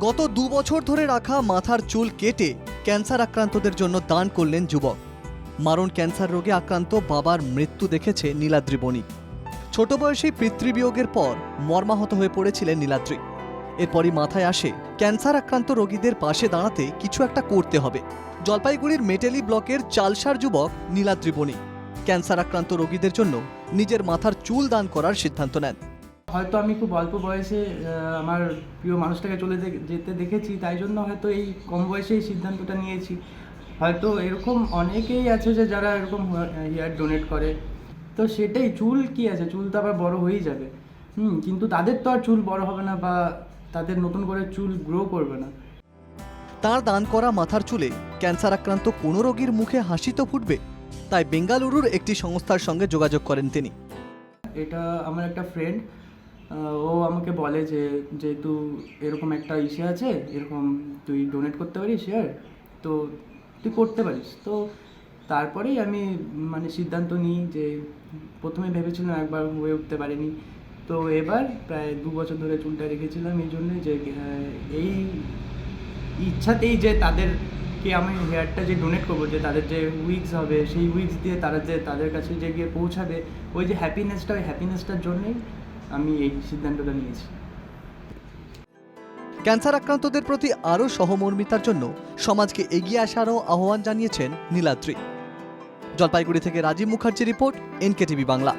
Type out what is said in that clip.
গত দু বছর ধরে রাখা মাথার চুল কেটে ক্যান্সার আক্রান্তদের জন্য দান করলেন যুবক। মারণ ক্যান্সার রোগে আক্রান্ত বাবার মৃত্যু দেখেছে নীলাদ্রি বণিক। ছোট বয়সেই পিতৃবিয়োগের পর মর্মাহত হয়ে পড়েছিলেন নীলাদ্রি। এরপরই মাথায় আসে, ক্যান্সার আক্রান্ত রোগীদের পাশে দাঁড়াতে কিছু একটা করতে হবে। জলপাইগুড়ির মেটেলি ব্লকের চালসার যুবক নীলাদ্রি বণিক। ক্যান্সার আক্রান্ত রোগীদের জন্য নিজের মাথার চুল দান করার সিদ্ধান্ত নেন। হয়তো আমি খুব অল্প বয়সে আমার প্রিয় মানুষটাকে চলে যেতে দেখেছি তাই জন্য হয়তো এই কম বয়সে এই সিদ্ধান্তটা নিয়েছি। হয়তো এরকম অনেকেই আছে যে যারা এরকম হেয়ার ডোনেট করে। তো সেটাই চুল কি আছে? চুল তো আবার বড় হয়েই যাবে। হুম কিন্তু তাদের তো আর চুল বড় হবে না বা তাদের নতুন করে চুল গ্রো করবে না। তার দান করা মাথার চুলে ক্যান্সার আক্রান্ত কোনো রোগীর মুখে হাসি তো ফুটবে? তাই বেঙ্গালুরুর একটি সংস্থার সঙ্গে যোগাযোগ করেন তিনি। এটা আমার একটা ফ্রেন্ড ও আমাকে বলে যে, যেহেতু এরকম একটা ইসে আছে, এরকম তুই ডোনেট করতে পারিস শেয়ার তো তুই করতে পারিস। তো তারপরেই আমি মানে সিদ্ধান্ত নিই যে, প্রথমে ভেবেছিলাম একবার হয়ে উঠতে পারিনি। তো এবার প্রায় দু বছর ধরে চুলটা রেখেছিলাম এই জন্যে যে এই ইচ্ছাতেই যে তাদেরকে আমি হেয়ারটা যে ডোনেট করব, যে তাদের যে উইকস হবে, সেই উইকস দিয়ে তারা যে তাদের কাছে যে গিয়ে পৌঁছাবে, ওই যে হ্যাপিনেসটা ওই হ্যাপিনেসটার জন্যই আমি এই সিদ্ধান্তটা নিয়েছি। ক্যান্সার আক্রান্তদের প্রতি আরও সহমর্মিতার জন্য সমাজকে এগিয়ে আসারও আহ্বান জানিয়েছেন নীলাদ্রি। জলপাইগুড়ি থেকে রাজীব মুখার্জি রিপোর্ট, এনকেটিভি বাংলা।